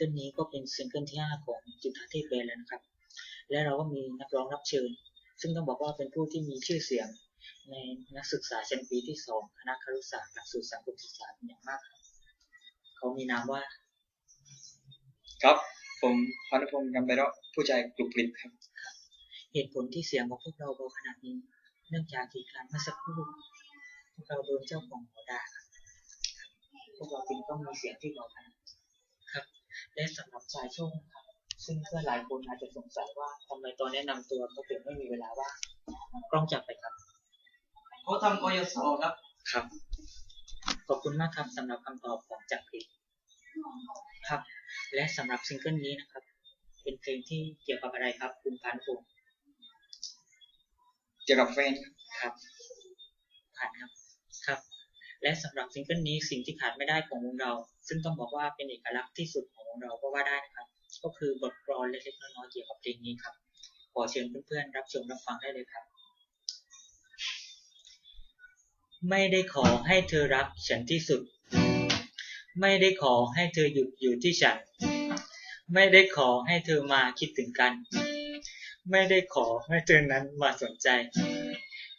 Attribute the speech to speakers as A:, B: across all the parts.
A: รับซิงเกิลนี้ก็เป็นซิงเกิลที่ห้าของจุฑาเทพแบนด์แล้วนะครับ และเราก็มีนักร้องรับเชิญ ซึ่งต้องบอกว่าเป็นผู้ที่มีชื่อเสียงในนักศึกษาชั้นปีที่สองคณะครุศาสตร์หลักสูตรสังคมศึกษาเป็นอย่างมากครับเขามีนามว่า
B: ครับ ผมพานุพงศ์กำไปรอผู้ใจกลุกกลิบครับ
A: เหตุผลที่เสียงของพวกเราเบาขนาดนี้ เนื่องจากเหตุการณ์เมื่อสักครู่พวกเราโดนเจ้าของหอด่าครับพวกเราจึงต้องมีเสียงที่เบาขนาดนี้ครับ และสำหรับชายโชคนะครับ ซึ่งเพื่อนหลายคนอาจจะสงสัยว่าทำไมตอนแนะนำตัวเขาถึงไม่มีเวลาว่างกล้องจับไปครับ
C: เขาทำกยศครับ
A: ครับ ขอบคุณมากครับสำหรับคำตอบของจักรพิษครับ และสำหรับซิงเกิลนี้นะครับ เป็นเพลงที่เกี่ยวกับอะไรครับ คุณพานพงศ์
B: เกี่ยวกับแฟนครับ
A: ครับผ่านครับ ครับ และสำหรับซิงเกิลนี้สิ่งที่ขาดไม่ได้ของวงเรา ซึ่งต้องบอกว่าเป็นเอกลักษณ์ที่สุดของวงเราก็ว่าได้นะครับ ก็คือบทกลอนเล็กๆน้อยๆเกี่ยวกับเพลงนี้ครับ ขอเชิญเพื่อนๆรับชมรับฟังได้เลยครับ ไม่ได้ขอให้เธอรักฉันที่สุด ไม่ได้ขอให้เธอหยุดอยู่ที่ฉัน ไม่ได้ขอให้เธอมาคิดถึงกัน ไม่ได้ขอให้เธอนั้นมาสนใจ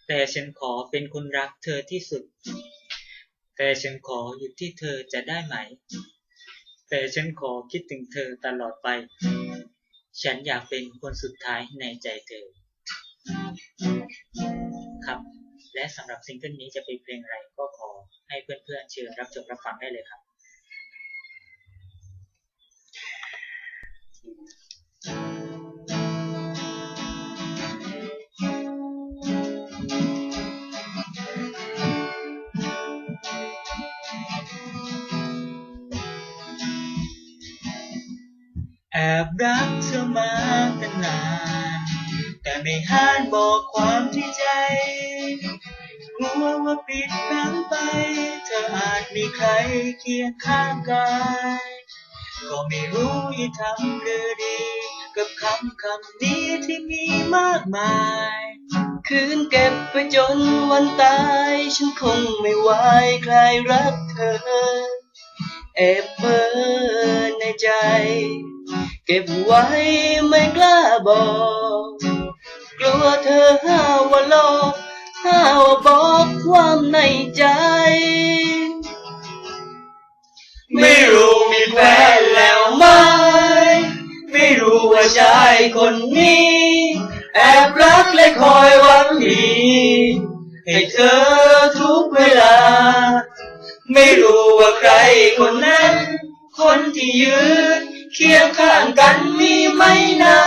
A: แต่ฉันขอเป็นคนรักเธอที่สุด แต่ฉันขออยู่ที่เธอจะได้ไหม แต่ฉันขอคิดถึงเธอตลอดไป ฉันอยากเป็นคนสุดท้ายในใจเธอ ครับ และสำหรับซิงเกิลนี้จะเป็นเพลงอะไรก็ขอให้เพื่อนๆเชิญรับชมรับฟังได้เลยครับ แอบรักเธอมาตั้งนาน แต่ไม่ห้านบอกความที่ใจ กลัวว่าปิดบังไป เธออาจมีใครเคียงข้างกายก็ไม่รู้จะทำหรือดี กับคำคำนี้ที่มีมากมาย
C: คืนเก็บไปจนวันตาย ฉันคงไม่ไหวใครรักเธอแอบเพ้อในใจ เก็บไว้ไม่กล้าบอก กลัวเธอห้าว่าลอกห้าว่าบอกความในใจ ไม่รู้มีแฟนแล้วไหม ไม่รู้ว่าชายคนนี้ แอบรักและคอยหวังดีให้เธอทุกเวลา ไม่รู้ว่าใครคนนั้น คนที่ยืน เคียงข้างกันมีไหมนะ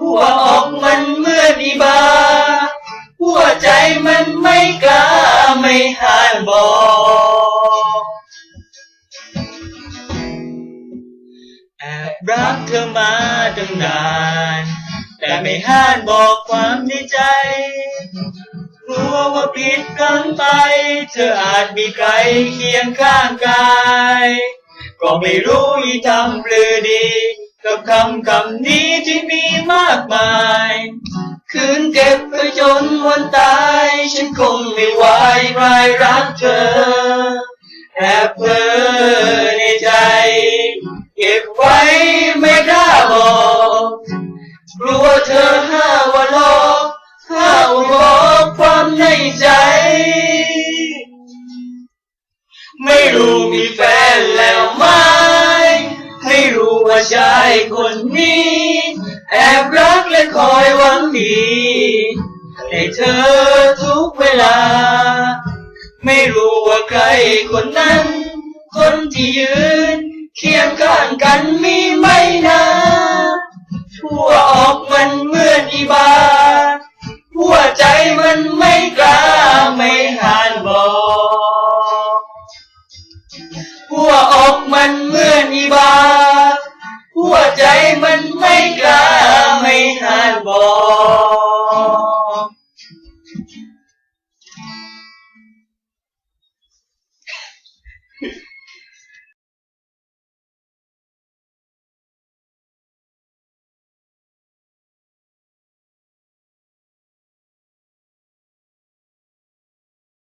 C: หัวออกมันเมื่อดีบา หัวใจมันไม่กล้าไม่หานบอก
A: แอบรักเธอมาตั้งนาน แต่ไม่ห้านบอกความในใจกลัวว่าผิดพลั้งไป เธออาจมีใครเคียงข้างกาย ก็ไม่รู้อีทำหรือดี กับคำคำนี้ที่มีมากมาย
C: คืนเก็บไปจนวันตาย ฉันคงไม่ไหวรายรักเธอแอบเพ้อ ชายคนนี้ แอบรักและคอยหวังดีให้เธอทุกเวลา ไม่รู้ว่าใครคนนั้น คนที่ยืน เคียงข้างกันมีไหมนะหัวอกมันเหมือนอีบาหัวใจมันไม่กล้าไม่หานบอกหัวอกมัน